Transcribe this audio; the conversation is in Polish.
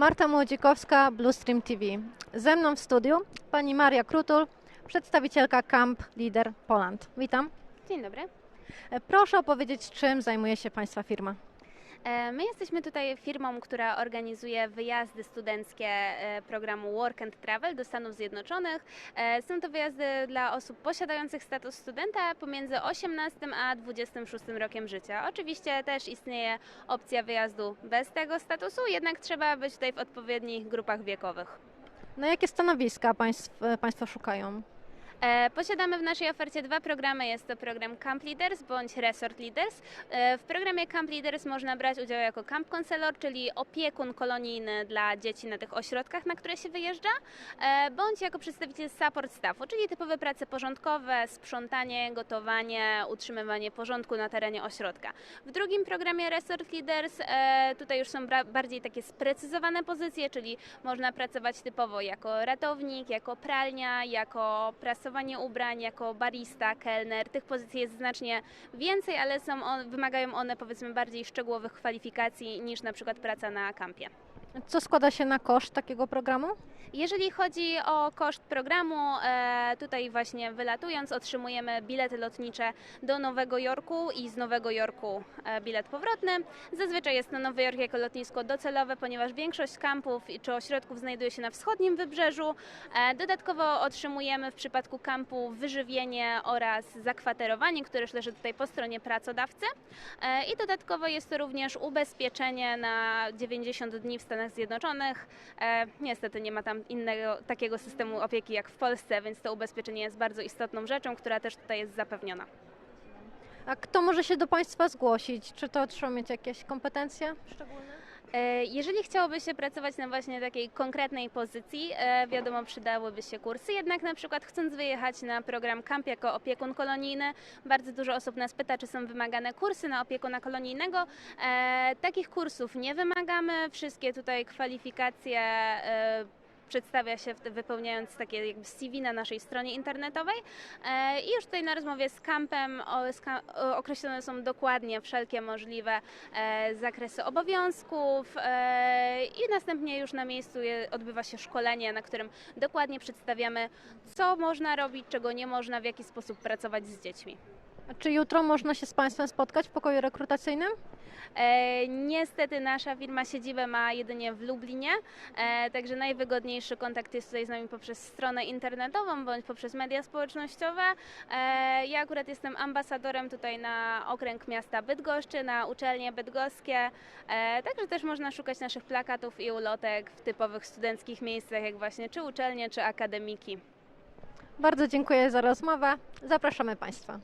Marta Młodzikowska, Bluestream TV. Ze mną w studiu pani Maria Krutul, przedstawicielka Camp Leader Poland. Witam. Dzień dobry. E, Proszę opowiedzieć, czym zajmuje się Państwa firma. E, My jesteśmy tutaj firmą, która organizuje wyjazdy studenckie e, programu Work and Travel do Stanów Zjednoczonych. E, Są to wyjazdy dla osób posiadających status studenta pomiędzy 18 a 26 rokiem życia. Oczywiście też istnieje opcja wyjazdu bez tego statusu, jednak trzeba być tutaj w odpowiednich grupach wiekowych. Na jakie stanowiska państw, Państwo szukają? E, Posiadamy w naszej ofercie dwa programy. Jest to program Camp Leaders bądź Resort Leaders. E, W programie Camp Leaders można brać udział jako camp counselor, czyli opiekun kolonijny dla dzieci na tych ośrodkach, na które się wyjeżdża, e, bądź jako przedstawiciel support staffu, czyli typowe prace porządkowe, sprzątanie, gotowanie, utrzymywanie porządku na terenie ośrodka. W drugim programie Resort Leaders tutaj już są bardziej takie sprecyzowane pozycje, czyli można pracować typowo jako ratownik, jako pralnia, jako prasowanie ubrań, jako barista, kelner. Tych pozycji jest znacznie więcej, ale są on, wymagają one powiedzmy bardziej szczegółowych kwalifikacji niż na przykład praca na kampie. Co składa się na koszt takiego programu? Jeżeli chodzi o koszt programu, e, tutaj właśnie wylatując otrzymujemy bilety lotnicze do Nowego Jorku i z Nowego Jorku e, bilet powrotny. Zazwyczaj jest to Nowy Jork jako lotnisko docelowe, ponieważ większość kampów czy ośrodków znajduje się na wschodnim wybrzeżu. E, Dodatkowo otrzymujemy w przypadku kampu wyżywienie oraz zakwaterowanie, które leży tutaj po stronie pracodawcy. I dodatkowo jest to również ubezpieczenie na 90 dni w Stanach Zjednoczonych. E, Niestety nie ma tam innego takiego systemu opieki jak w Polsce, więc to ubezpieczenie jest bardzo istotną rzeczą, która też tutaj jest zapewniona. A kto może się do Państwa zgłosić? Czy to trzeba mieć jakieś kompetencje szczególne? E, Jeżeli chciałoby się pracować na właśnie takiej konkretnej pozycji, e, wiadomo, przydałyby się kursy, jednak na przykład chcąc wyjechać na program Camp jako opiekun kolonijny, bardzo dużo osób nas pyta, czy są wymagane kursy na opiekuna kolonijnego. E, Takich kursów nie wymagamy, wszystkie tutaj kwalifikacje przedstawia się wypełniając takie jakby CV na naszej stronie internetowej E, i już tutaj na rozmowie z kampem określone są dokładnie wszelkie możliwe e, zakresy obowiązków e, i następnie już na miejscu odbywa się szkolenie, na którym dokładnie przedstawiamy, co można robić, czego nie można, w jaki sposób pracować z dziećmi. A czy jutro można się z Państwem spotkać w pokoju rekrutacyjnym? E, niestety nasza firma siedzibę ma jedynie w Lublinie, e, także najwygodniejszy kontakt jest tutaj z nami poprzez stronę internetową bądź poprzez media społecznościowe. E, ja akurat jestem ambasadorem tutaj na okręg miasta Bydgoszczy, na uczelnie bydgoskie, e, także też można szukać naszych plakatów i ulotek w typowych studenckich miejscach, jak właśnie czy uczelnie, czy akademiki. Bardzo dziękuję za rozmowę. Zapraszamy Państwa.